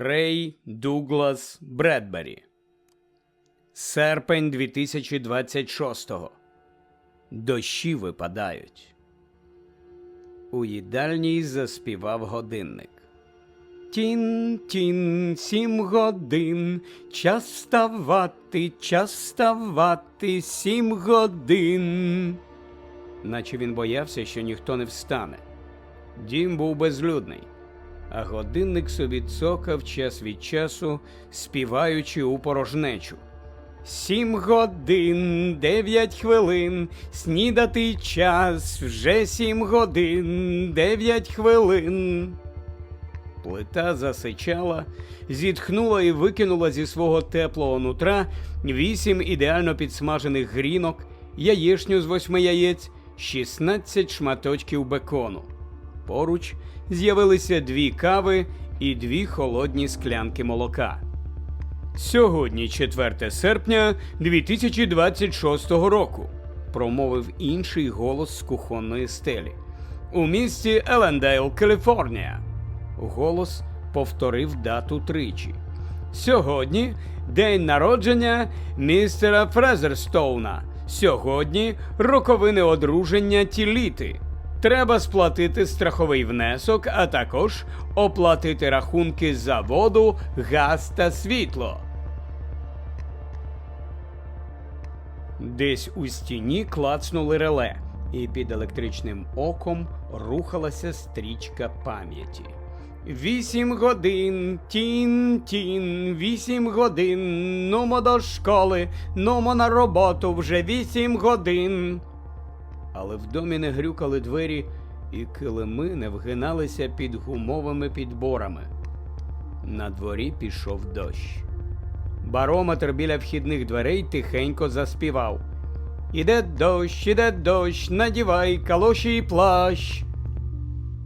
Рей Дуглас Бредбері. Серпень 2026-го. Дощі випадають. У їдальні заспівав годинник. Тін, тін, сім годин. Час вставати, час вставати, сім годин. Наче він боявся, що ніхто не встане. Дім був безлюдний, а годинник собі цокав час від часу, співаючи у порожнечу. Сім годин, дев'ять хвилин, снідати час, вже сім годин, дев'ять хвилин. Плита засичала, зітхнула і викинула зі свого теплого нутра вісім ідеально підсмажених грінок, яєшню з восьми яєць, 16 шматочків бекону. Поруч з'явилися дві кави і дві холодні склянки молока. Сьогодні 4 серпня 2026 року, промовив інший голос з кухонної стелі. У місті Елендейл, Каліфорнія. Голос повторив дату тричі. Сьогодні день народження містера Фрезерстоуна. Сьогодні роковини одруження тіліти. Треба сплатити страховий внесок, а також оплатити рахунки за воду, газ та світло. Десь у стіні клацнули реле, і під електричним оком рухалася стрічка пам'яті. Вісім годин, тін, тін, вісім годин, нумо до школи, нумо на роботу вже вісім годин. Але в домі не грюкали двері, і килими не вгиналися під гумовими підборами. На дворі пішов дощ. Барометр біля вхідних дверей тихенько заспівав. Іде дощ, іде дощ, надівай калоші і плащ.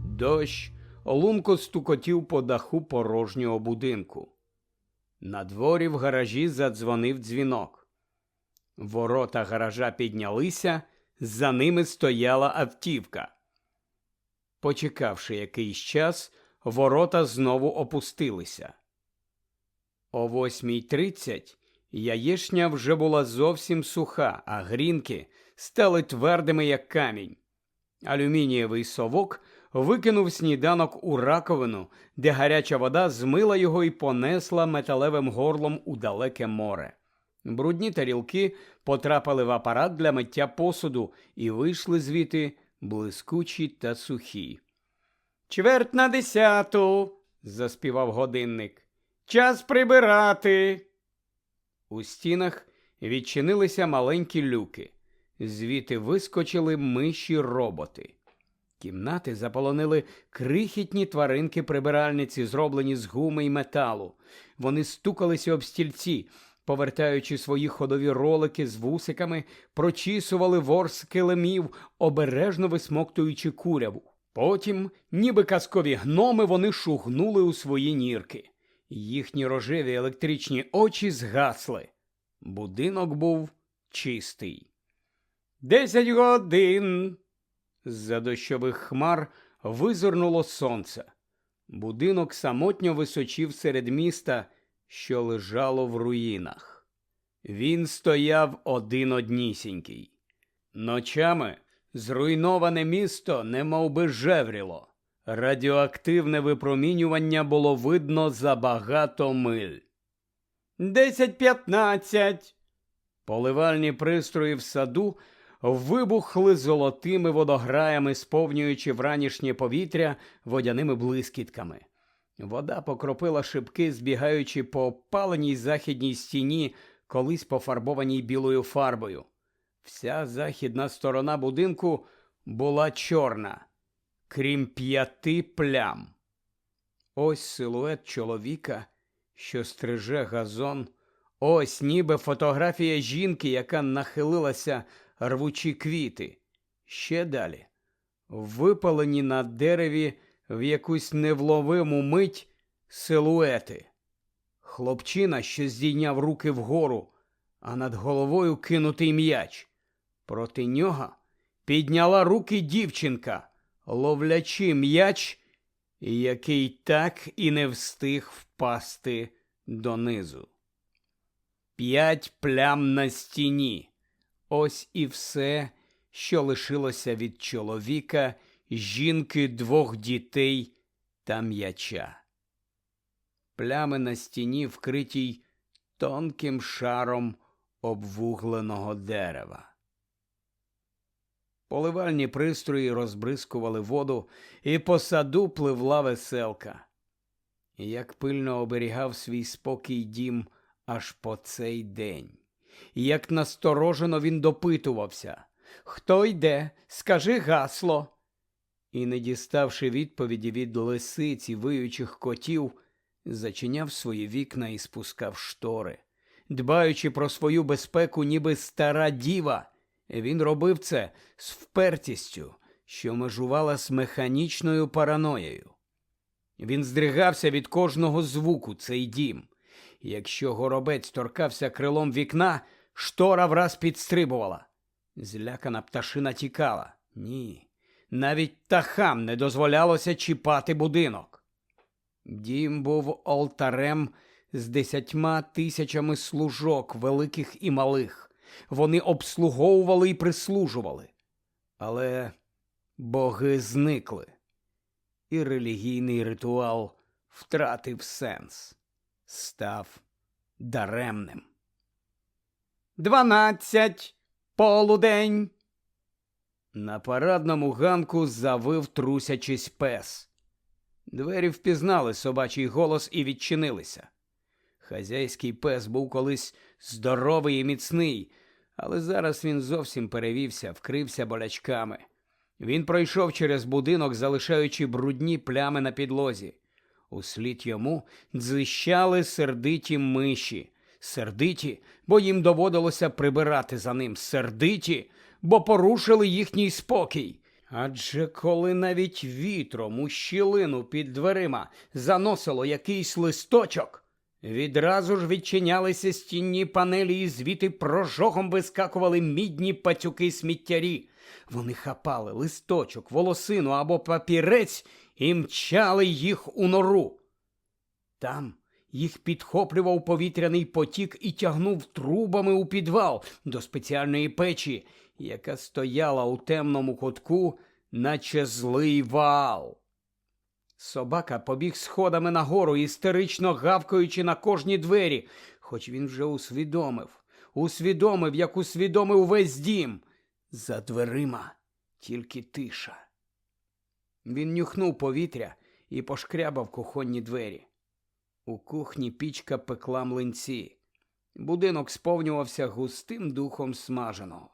Дощ лунко стукотів по даху порожнього будинку. На дворі в гаражі задзвонив дзвінок. Ворота гаража піднялися, за ними стояла автівка. Почекавши якийсь час, ворота знову опустилися. О 8.30 яєшня вже була зовсім суха, а грінки стали твердими, як камінь. Алюмінієвий совок викинув сніданок у раковину, де гаряча вода змила його і понесла металевим горлом у далеке море. Брудні тарілки потрапили в апарат для миття посуду і вийшли звідти блискучі та сухі. Чверть на десяту, заспівав годинник. Час прибирати. У стінах відчинилися маленькі люки. Звідти вискочили миші роботи. Кімнати заполонили крихітні тваринки прибиральниці, зроблені з гуми й металу. Вони стукалися об стільці, повертаючи свої ходові ролики з вусиками, прочісували ворс килимів, обережно висмоктуючи куряву. Потім, ніби казкові гноми, вони шугнули у свої нірки. Їхні рожеві електричні очі згасли. Будинок був чистий. Десять годин. З-за дощових хмар визирнуло сонце. Будинок самотньо височив серед міста, що лежало в руїнах. Він стояв один однісінький. Ночами зруйноване місто немов би жевріло. Радіоактивне випромінювання було видно за багато миль. Десять п'ятнадцять. Поливальні пристрої в саду вибухли золотими водограями, сповнюючи вранішнє повітря водяними блискітками. Вода покропила шибки, збігаючи по опаленій західній стіні, колись пофарбованій білою фарбою. Вся західна сторона будинку була чорна, крім п'яти плям. Ось силует чоловіка, що стриже газон. Ось ніби фотографія жінки, яка нахилилася, рвучі квіти. Ще далі. Випалені на дереві в якусь невловиму мить силуети. Хлопчина, що здійняв руки вгору, а над головою кинутий м'яч. Проти нього підняла руки дівчинка, ловлячи м'яч, який так і не встиг впасти донизу. П'ять плям на стіні. Ось і все, що лишилося від чоловіка, жінки, двох дітей та м'яча. Плями на стіні вкритій тонким шаром обвугленого дерева. Поливальні пристрої розбризкували воду, і по саду пливла веселка. Як пильно оберігав свій спокій дім аж по цей день. Як насторожено він допитувався Хто йде? Скажи гасло. І, не діставши відповіді від лисиць і виючих котів, зачиняв свої вікна і спускав штори. Дбаючи про свою безпеку, ніби стара діва, він робив це з впертістю, що межувала з механічною параноєю. Він здригався від кожного звуку цей дім. Якщо горобець торкався крилом вікна, штора враз підстрибувала. Злякана пташина тікала. Ні, навіть птахам не дозволялося чіпати будинок. Дім був алтарем з десятьма тисячами служок, великих і малих. Вони обслуговували і прислужували. Але боги зникли, і релігійний ритуал втратив сенс, став даремним. Дванадцять полудень. На парадному ганку завив трусячись пес. Двері впізнали собачий голос і відчинилися. Хазяйський пес був колись здоровий і міцний, але зараз він зовсім перевівся, вкрився болячками. Він пройшов через будинок, залишаючи брудні плями на підлозі. Услід йому дзищали сердиті миші. Сердиті, бо їм доводилося прибирати за ним. Сердиті, бо порушили їхній спокій. Адже коли навіть вітром у щілину під дверима заносило якийсь листочок, відразу ж відчинялися стінні панелі і звідти прожогом вискакували мідні пацюки сміттярі. Вони хапали листочок, волосину або папірець і мчали їх у нору. Там їх підхоплював повітряний потік і тягнув трубами у підвал до спеціальної печі, яка стояла у темному кутку, наче злий вал. Собака побіг сходами нагору, істерично гавкаючи на кожні двері, хоч він вже усвідомив, усвідомив, як усвідомив весь дім. За дверима тільки тиша. Він нюхнув повітря і пошкрябав кухонні двері. У кухні пічка пекла млинці. Будинок сповнювався густим духом смаженого.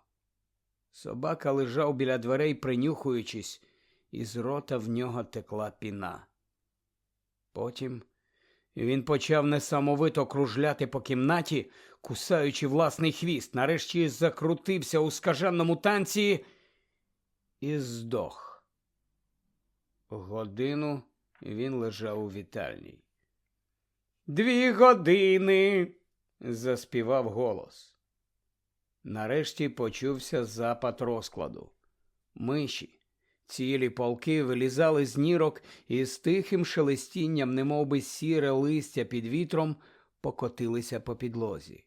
Собака лежав біля дверей, принюхуючись, і з рота в нього текла піна. Потім він почав несамовито кружляти по кімнаті, кусаючи власний хвіст, нарешті закрутився у скаженному танці і здох. Годину він лежав у вітальній. Дві години. заспівав голос. Нарешті почувся запад розкладу. Миші, цілі полки вилізали з нірок і з тихим шелестінням, немовби сіре листя під вітром, покотилися по підлозі.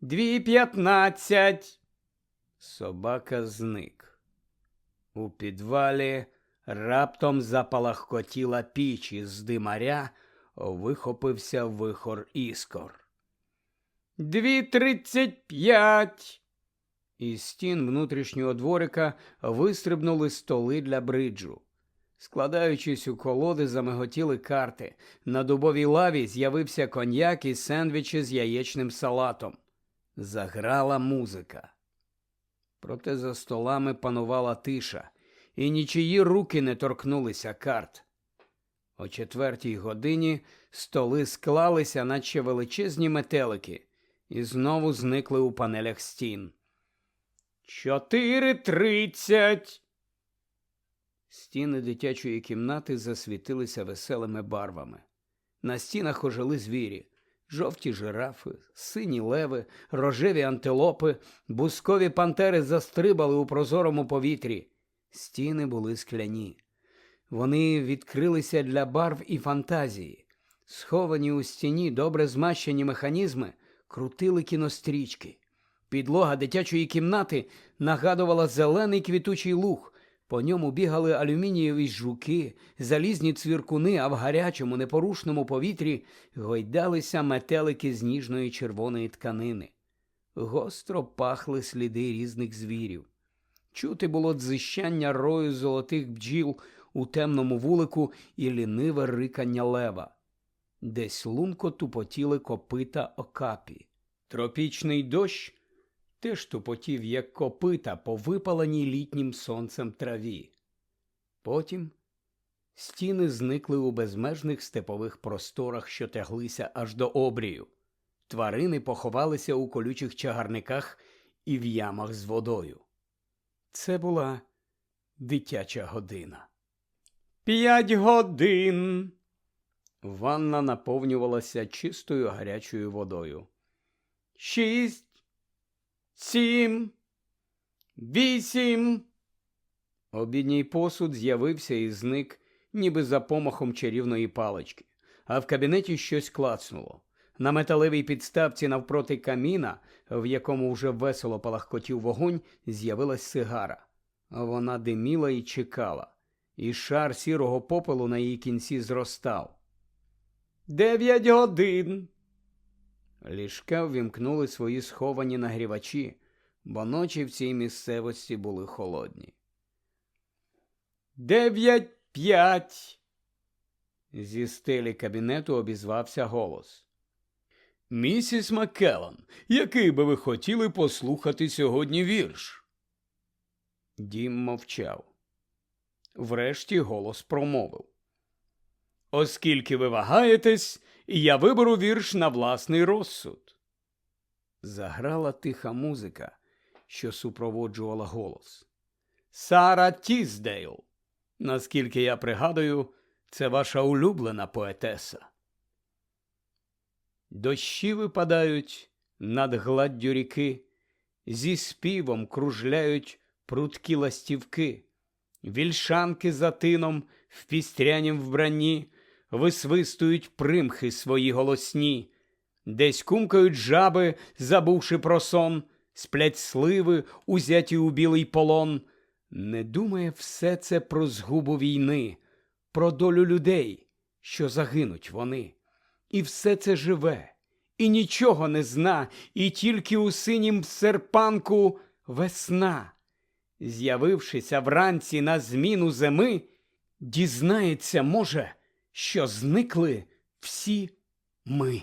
Дві п'ятнадцять. Собака зник. У підвалі раптом запалахкотіла піч із димаря, вихопився вихор іскор. Дві тридцять п'ять. Із стін внутрішнього дворика вистрибнули столи для бриджу. Складаючись у колоди, замиготіли карти. На дубовій лаві з'явився коньяк і сендвічі з яєчним салатом. Заграла музика. Проте за столами панувала тиша, і нічиї руки не торкнулися карт. О четвертій годині столи склалися, наче величезні метелики, і знову зникли у панелях стін. Чотири тридцять. Стіни дитячої кімнати засвітилися веселими барвами. На стінах ожили звірі, жовті жирафи, сині леви, рожеві антилопи, бускові пантери застрибали у прозорому повітрі. Стіни були скляні. Вони відкрилися для барв і фантазії. Сховані у стіні добре змащені механізми крутили кінострічки. Підлога дитячої кімнати нагадувала зелений квітучий луг. По ньому бігали алюмінієві жуки, залізні цвіркуни, а в гарячому, непорушному повітрі гойдалися метелики з ніжної червоної тканини. Гостро пахли сліди різних звірів. Чути було дзищання рою золотих бджіл у темному вулику і ліниве рикання лева. Десь лунко тупотіли копита окапі. Тропічний дощ теж тупотів, як копита по випаленій літнім сонцем траві. Потім стіни зникли у безмежних степових просторах, що тяглися аж до обрію. Тварини поховалися у колючих чагарниках і в ямах з водою. Це була дитяча година. П'ять годин. Ванна наповнювалася чистою гарячою водою. Шість, сім, вісім. Обідній посуд з'явився і зник, ніби за помахом чарівної палички, а в кабінеті щось клацнуло. На металевій підставці навпроти каміна, в якому вже весело палахкотів вогонь, з'явилась сигара. Вона диміла і чекала, і шар сірого попелу на її кінці зростав. Дев'ять годин. Ліжка ввімкнули свої сховані нагрівачі, бо ночі в цій місцевості були холодні. Дев'ять п'ять. Зі стелі кабінету обізвався голос. Місіс Маккеллан, який би ви хотіли послухати сьогодні вірш? Дім мовчав. Врешті голос промовив. Оскільки ви вагаєтесь, я виберу вірш на власний розсуд. Заграла тиха музика, що супроводжувала голос. Сара Тіздейл. Наскільки я пригадую, це ваша улюблена поетеса. Дощі випадають над гладдю ріки, зі співом кружляють прудкі ластівки, вільшанки за тином в пістрянім вбранні висвистують примхи свої голосні, десь кумкають жаби, забувши про сон, сплять сливи, узяті у білий полон. Не думає все це про згубу війни, про долю людей, що загинуть вони. І все це живе, і нічого не зна, і тільки у синім серпанку весна. З'явившися вранці на зміну зими, дізнається, може, що зникли всі ми.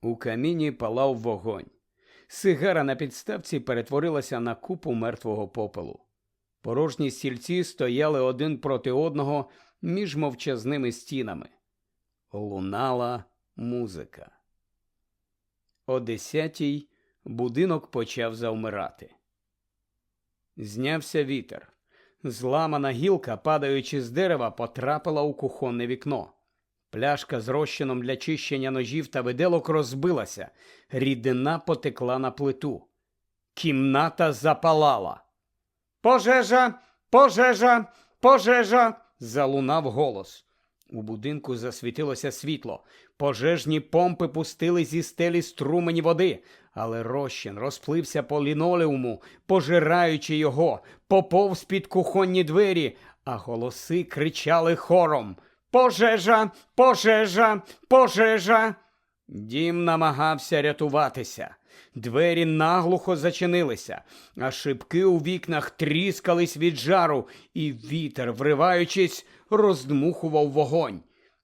У каміні палав вогонь. Сигара на підставці перетворилася на купу мертвого попелу. Порожні стільці стояли один проти одного між мовчазними стінами. Лунала музика. О десятій будинок почав завмирати. Знявся вітер. Зламана гілка, падаючи з дерева, потрапила у кухонне вікно. Пляшка з розчином для чищення ножів та виделок розбилася. Рідина потекла на плиту. Кімната запалала. Пожежа, пожежа, пожежа. залунав голос. У будинку засвітилося світло. Пожежні помпи пустили зі стелі струмені води, але розчин розплився по лінолеуму, пожираючи його, поповз під кухонні двері, а голоси кричали хором Пожежа, пожежа, пожежа. Дім намагався рятуватися. Двері наглухо зачинилися, а шибки у вікнах тріскались від жару, і вітер, вриваючись, роздмухував вогонь.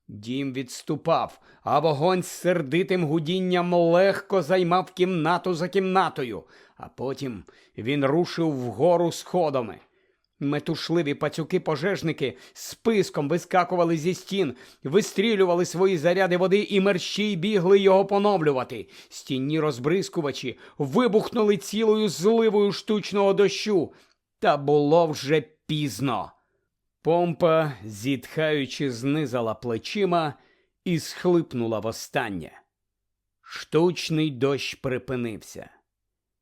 Дім відступав, а вогонь з сердитим гудінням легко займав кімнату за кімнатою, а потім він рушив вгору сходами. Метушливі пацюки-пожежники списком вискакували зі стін, вистрілювали свої заряди води і мерщій бігли його поновлювати. Стінні розбризкувачі вибухнули цілою зливою штучного дощу. Та було вже пізно. Помпа, зітхаючи, знизала плечима і схлипнула востаннє. Штучний дощ припинився.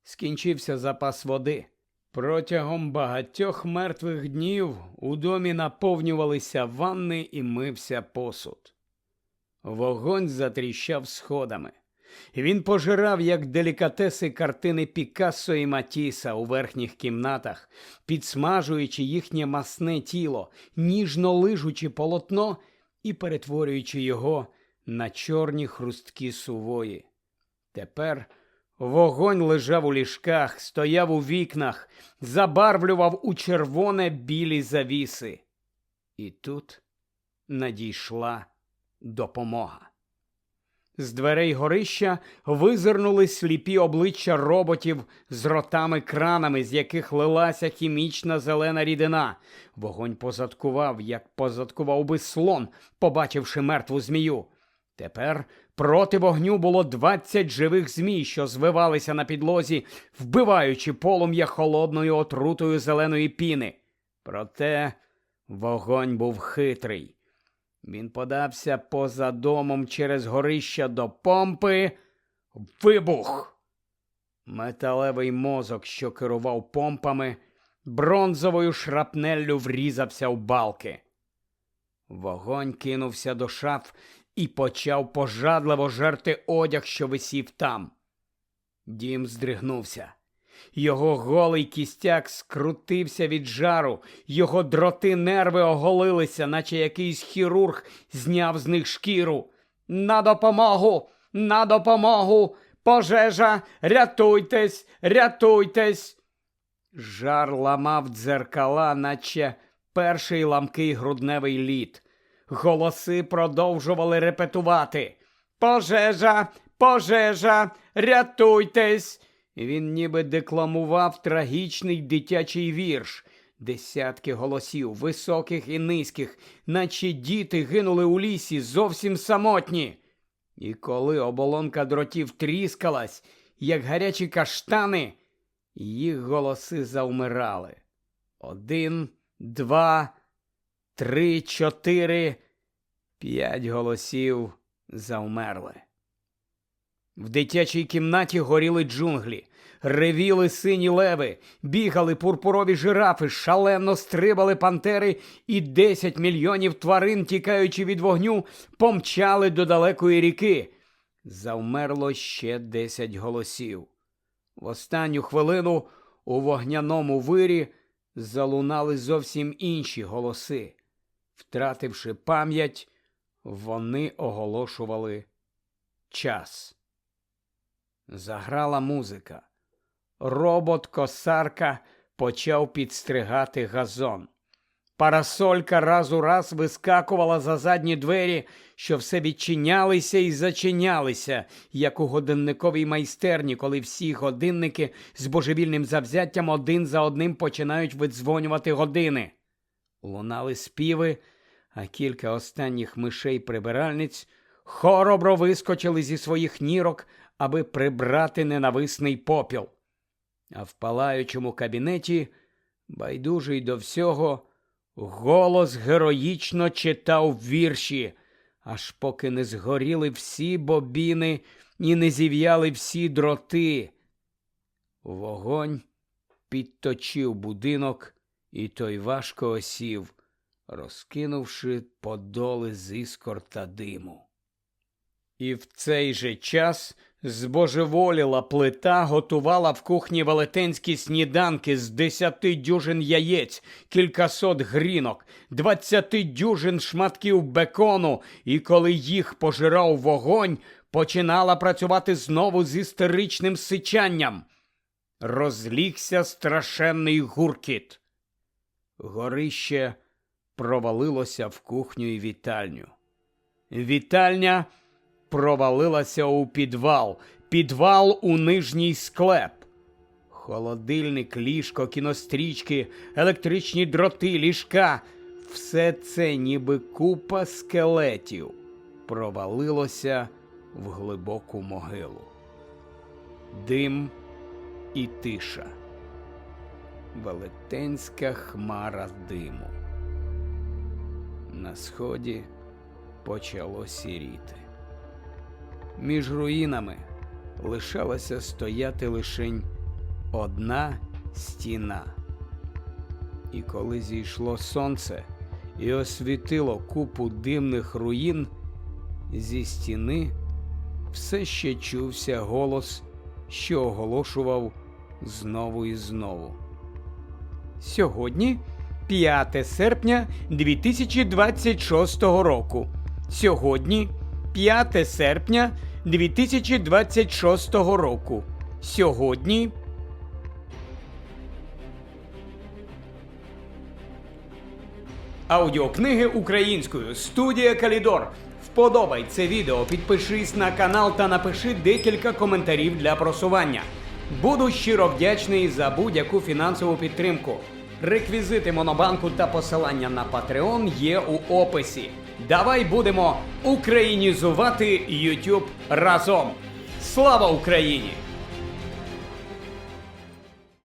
Скінчився запас води. Протягом багатьох мертвих днів у домі наповнювалися ванни і мився посуд. Вогонь затріщав сходами. Він пожирав як делікатеси картини Пікассо і Матіса у верхніх кімнатах, підсмажуючи їхнє масне тіло, ніжно лижучи полотно і перетворюючи його на чорні хрусткі сувої. Тепер вогонь лежав у ліжках, стояв у вікнах, забарвлював у червоне білі завіси. І тут надійшла допомога. З дверей горища визирнули сліпі обличчя роботів з ротами-кранами, з яких лилася хімічна зелена рідина. Вогонь позадкував, як позадкував би слон, побачивши мертву змію. Тепер проти вогню було двадцять живих змій, що звивалися на підлозі, вбиваючи полум'я холодною отрутою зеленої піни. Проте вогонь був хитрий. Він подався поза домом через горища до помпи. Вибух! Металевий мозок, що керував помпами, бронзовою шрапнеллю врізався в балки. Вогонь кинувся до шаф і почав пожадливо жерти одяг, що висів там. Дім здригнувся. Його голий кістяк скрутився від жару, його дроти нерви оголилися, наче якийсь хірург зняв з них шкіру. На допомогу, на допомогу, пожежа, рятуйтесь, рятуйтесь. Жар ламав дзеркала, наче перший ламкий грудневий лід. Голоси продовжували репетувати. Пожежа, пожежа, рятуйтесь. Він ніби декламував трагічний дитячий вірш. Десятки голосів, високих і низьких, наче діти гинули у лісі зовсім самотні. І коли оболонка дротів тріскалась, як гарячі каштани, їх голоси завмирали. Один, два, три, чотири, п'ять голосів завмерли. В дитячій кімнаті горіли джунглі, ревіли сині леви, бігали пурпурові жирафи, шалено стрибали пантери, і десять мільйонів тварин, тікаючи від вогню, помчали до далекої ріки. Завмерло ще десять голосів. В останню хвилину у вогняному вирі залунали зовсім інші голоси. Втративши пам'ять, вони оголошували час. Заграла музика. Робот-косарка почав підстригати газон. Парасолька раз у раз вискакувала за задні двері, що все відчинялися і зачинялися, як у годинниковій майстерні, коли всі годинники з божевільним завзяттям один за одним починають видзвонювати години. Лунали співи, а кілька останніх мишей прибиральниць хоробро вискочили зі своїх нірок, аби прибрати ненависний попіл. А в палаючому кабінеті, байдужий до всього, голос героїчно читав вірші, аж поки не згоріли всі бобіни і не зів'яли всі дроти. Вогонь підточив будинок, і той важко осів, розкинувши подоли з іскор та диму. І в цей же час збожеволіла плита готувала в кухні велетенські сніданки з десяти дюжин яєць, кількасот грінок, двадцяти дюжин шматків бекону, і коли їх пожирав вогонь, починала працювати знову з істеричним сичанням. Розлігся страшенний гуркіт. Горище провалилося в кухню і вітальню. Вітальня провалилася у підвал, підвал у нижній склеп. Холодильник, ліжко, кінострічки, електричні дроти, ліжка все це, ніби купа скелетів, провалилося в глибоку могилу. Дим і тиша. Велетенська хмара диму. На сході почало сіріти. Між руїнами лишалася стояти лишень одна стіна. І коли зійшло сонце і освітило купу димних руїн, зі стіни все ще чувся голос, що оголошував знову і знову. Сьогодні 5 серпня 2026 року. Сьогодні 5 серпня 2026 року. Сьогодні. Аудіокниги українською. Студія Калідор. Вподобай це відео, підпишись на канал та напиши декілька коментарів для просування. Буду щиро вдячний за будь-яку фінансову підтримку. Реквізити Монобанку та посилання на Patreon є у описі. Давай будемо українізувати YouTube разом. Слава Україні!